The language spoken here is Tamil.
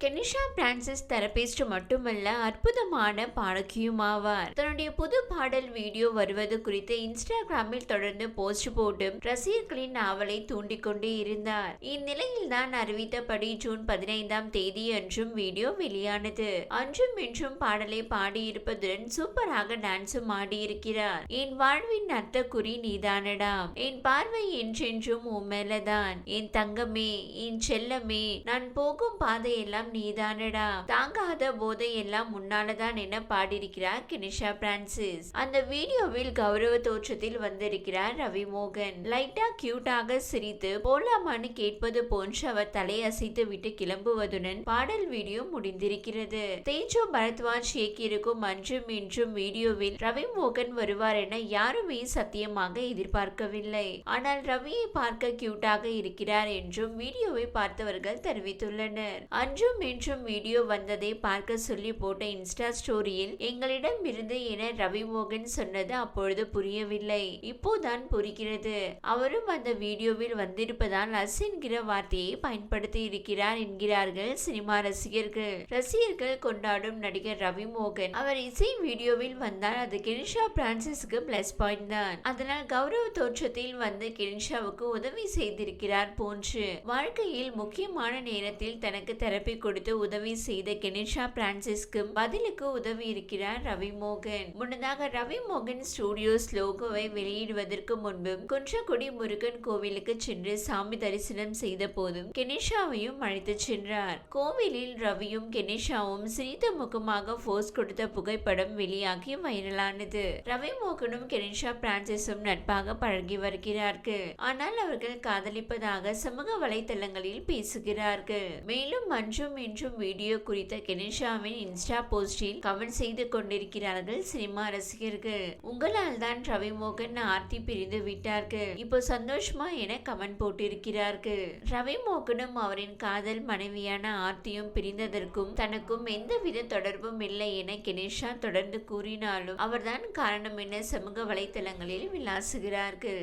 கெனிஷா பிரான்சிஸ் தெரபிஸ்ட் மட்டுமல்ல அற்புதமான பாடகியும் ஆவார் தன்னுடைய புது பாடல் வீடியோ வருவது குறித்து இன்ஸ்டாகிராமில் தொடர்ந்து போஸ்ட் போட்டும் ரசிகர்களின் நாவலை தூண்டிக்கொண்டே இருந்தார். இந்நிலையில் தான் அறிவித்தபடி ஜூன் பதினைந்தாம் தேதி அன்றும் வீடியோ வெளியானது. அன்றும் இன்றும் பாடலை பாடியிருப்பதுடன் சூப்பராக டான்ஸும் ஆடியிருக்கிறார். என் வாழ்வின் அர்த்த குறி நீதானடா என் பார்வை என்றென்றும் உம்மேலதான் என் தங்கமே என் செல்லமே நான் போகும் பாதையெல்லாம் நீதானடா. தாங்காத போதை எல்லாம் முன்னாலதான் என பாடியிருக்கிறார் கினிஷா பிரான்சிஸ். அந்த வீடியோவில் கௌரவ தோற்றத்தில் வந்திருக்கிறார் ரவி மோகன் லைட்டா கியூட்டாக சிரித்து போலாமான்னு கேட்பது போன்று அவர் தலையசைத்து விட்டு கிளம்புவதுடன் பாடல் வீடியோ முடிந்திருக்கிறது. தேஜோ பரத்வாஜ் இயக்கியிருக்கும் அன்றும் இன்றும் வீடியோவில் ரவி மோகன் வருவார் என யாருமே சத்தியமாக எதிர்பார்க்கவில்லை. ஆனால் ரவியை பார்க்க கியூட்டாக இருக்கிறார் என்றும் வீடியோவை பார்த்தவர்கள் தெரிவித்துள்ளனர். அன்றும் இன்றும் வீடியோ வந்ததை பார்க்க சொல்லி போட்ட இன்ஸ்டா ஸ்டோரியில் எங்களிடம் இருந்து என ரவி மோகன் சொன்னது அப்பொழுது புரியவில்லை. இப்போதான் புரிகிறது. அவரும் அந்த வீடியோவில் வந்திருப்பதால் அஸ் என்கிற வார்த்தையை பயன்படுத்தி இருக்கிறார் என்கிறார்கள் சினிமா ரசிகர்கள். ரசிகர்கள் கொண்டாடும் நடிகர் ரவி மோகன் அவர் இசை வீடியோவில் வந்தால் அது கிரிஷா பிரான்சிஸ்க்கு பிளஸ் பாயிண்ட் தான். அதனால் கௌரவ தோற்றத்தில் வந்து கிரிஷாவுக்கு உதவி செய்திருக்கிறார் போன்று. வாழ்க்கையில் முக்கியமான நேரத்தில் தனக்கு தெரப்பி கொடுத்து உதவி செய்த கெனிஷா பிரான்சிஸ்க்கு பதிலுக்கு உதவி இருக்கிறார் ரவி மோகன் முன்னதாக ரவி மோகன் ஸ்டுடியோஸ் லோகோவை வெளியிடுவதற்கு முன்பு குன்றக்குடி முருகன் கோவிலுக்கு சென்று சாமி தரிசனம் செய்த போதும் கெனிஷாவையும் அழைத்து சென்றார். கோவிலில் ரவியும் கெனிஷாவும் சிரித்த முகமாக போஸ் கொடுத்த புகைப்படம் வெளியாகி வைரலானது. ரவி மோகனும் கெனிஷா பிரான்சிஸும் நட்பாக பழகி வருகிறார்கள். ஆனால் அவர்கள் காதலிப்பதாக சமூக வலைதளங்களில் பேசுகிறார்கள். மேலும் மன்றும் இன்றும் வீடியோ குறித்த கெனிஷாவின் இன்ஸ்டா போஸ்டில் கமெண்ட் செய்து கொண்டிருக்கிறார்கள் சினிமா ரசிகர்கள். உங்களால் தான் ரவிமோகன் ஆர்த்தி பிரிந்து விட்டார்கள். இப்போ சந்தோஷமா என கமெண்ட் போட்டிருக்கிறார்கள். ரவிமோகனும் அவரின் காதல் மனைவியான ஆர்த்தியும் பிரிந்ததற்கும் தனக்கும் எந்தவித தொடர்பும் இல்லை என கெனிஷா தொடர்ந்து கூறினாலும் அவர்தான் காரணம் என சமூக வலைதளங்களில் விளாசுகிறார்கள்.